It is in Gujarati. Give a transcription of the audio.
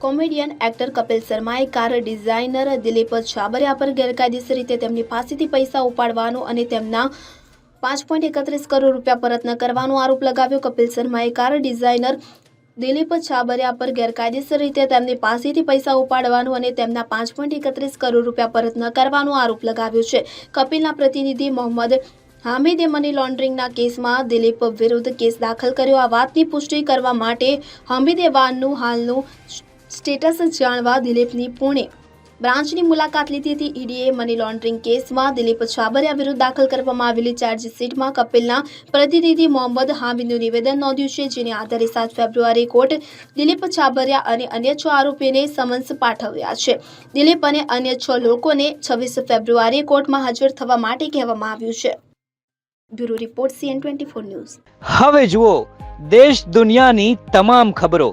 કોમેડિયન એક્ટર કપિલ શર્માએ કાર ડિઝાઇનર દિલીપ છાબરિયા પર ગેરકાયદેસર રીતે તેમની પાસેથી પૈસા ઉપાડવાનો અને તેમના પાંચ પોઈન્ટ એકત્રીસ કરોડ રૂપિયા પરત ન કરવાનો આરોપ લગાવ્યો. કપિલ શર્માએ કાર ડિઝાઇનર દિલીપ છાબરિયા પર ગેરકાયદેસર રીતે તેમની પાસેથી પૈસા ઉપાડવાનું અને તેમના પાંચ પોઈન્ટ એકત્રીસ કરોડ રૂપિયા પરત ન કરવાનો આરોપ લગાવ્યો છે. કપિલના પ્રતિનિધિ મોહમ્મદ હામિદે મની લોન્ડરિંગના કેસમાં દિલીપ વિરુદ્ધ કેસ દાખલ કર્યો. આ વાતની પુષ્ટિ કરવા માટે હામિદે વાનનું હાલનું સ્ટેટસ જાણવા દિલીપની પુણે. બ્રાન્ચની મુલાકાત લીધી હતી ઈડીએ મની લોન્ડરિંગ કેસમાં દિલીપ છાબરિયા વિરુદ્ધ દાખલ કરવામાં આવેલી ચાર્જશીટમાં કપિલના પ્રતિનિધિ મોહમ્મદ હામિદનું નિવેદન નોંધ્યું છે, જેને આધારે સાત ફેબ્રુઆરી કોર્ટ દિલીપ છાબરિયા અને અન્ય છ આરોપીને સમન્સ પાઠવ્યા છે. દિલીપ અને અન્ય છ લોકોને છવ્વીસ ફેબ્રુઆરીએ કોર્ટમાં હાજર થવા માટે કહેવામાં આવ્યું છે. Bureau report CN twenty news. હવે જુઓ, દેશ દુનિયાની તમામ ખબરો.